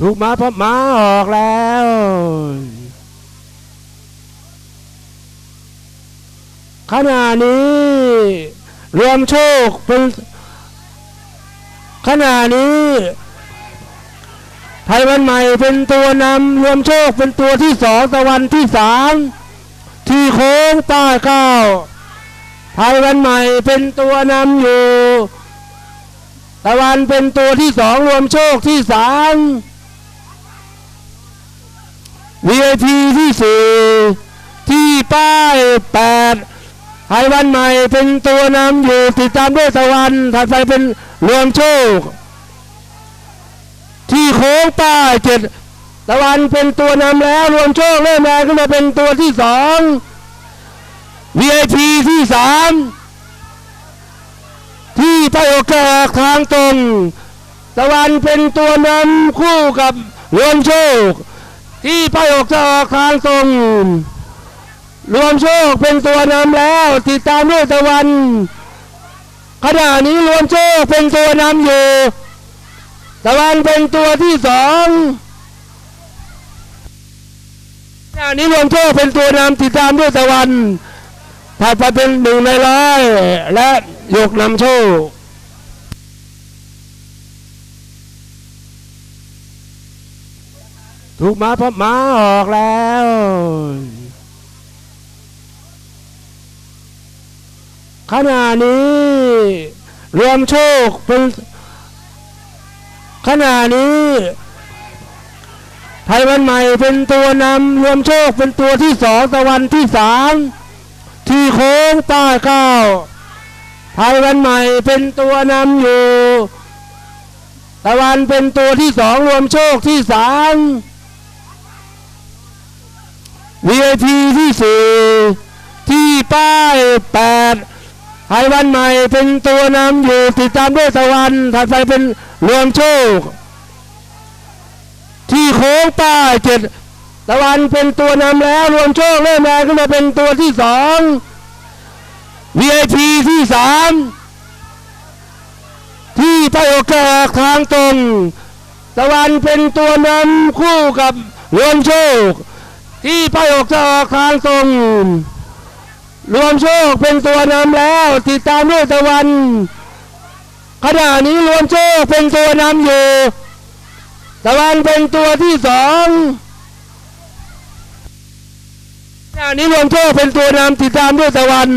ถูกมาเพราะหมาออกแล้ว ขณะนี้ รวมโชคเป็นขณะนี้ ไทยวันใหม่เป็นตัวนำรวมโชคเป็นตัวที่สองตะวันที่สามที่โค้งป้าเก้าไทยวันใหม่เป็นตัวนำอยู่ ตะวันเป็นตัวที่สองรวมโชคที่สาม VIP ที่สี่ที่ป้ายแปดไทยวันใหม่เป็นตัวนำอยู่ติดตามด้วยตะวันถัดไปเป็นรวมโชค ที่โค้งป้ายเจ็ดตะวันเป็นตัวนำแล้วรวมโชคเริ่มแรงขึ้นมาเป็นตัวที่สอง VIP ที่สามที่ไปโอกาสทางตรง ตะวันเป็นตัวนำคู่กับรวมโชค ที่ไปออกจะออกทางตรงรวมโชคเป็นตัวนำแล้ว ติดตามด้วยตะวันขณะนี้รวมโชคเป็นตัวนำอยู่ ตะวันเป็นตัวที่สองขณะนี้รวมโชคเป็นตัวนำติดตามด้วยตะวันถัดไปเป็นหนึ่งในร้อยและยกนำโชค ถูกมาเพราะหมาออกแล้ว ขณะนี้รวมโชคเป็นขณะนี้ ไทยวันใหม่เป็นตัวนำรวมโชคเป็นตัวที่สองตะวันที่สามที่โค้งป้าเก้าไทยวันใหม่เป็นตัวนำอยู่ ตะวันเป็นตัวที่สองรวมโชคที่สาม VIP ที่สี่ที่ป้ายแปดไทยวันใหม่เป็นตัวนำอยู่ติดตามด้วยตะวันถัดไปเป็นรวมโชค ที่โค้งป้ายเจ็ดตะวันเป็นตัวนำแล้วรวมโชคเริ่มแรงขึ้นมาเป็นตัวที่สอง VIP ที่สามที่ไปโอกาสทางตรง ตะวันเป็นตัวนำคู่กับรวมโชค ที่ไปออกจะออกทางตรงรวมโชคเป็นตัวนำแล้ว ติดตามด้วยตะวันขณะนี้รวมโชคเป็นตัวนำอยู่ ตะวันเป็นตัวที่สองขณะนี้รวมโชคเป็นตัวนำติดตามด้วยตะวัน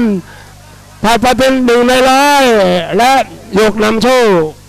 ถัดไปเป็นหนึ่งในร้อยและยกนำโชค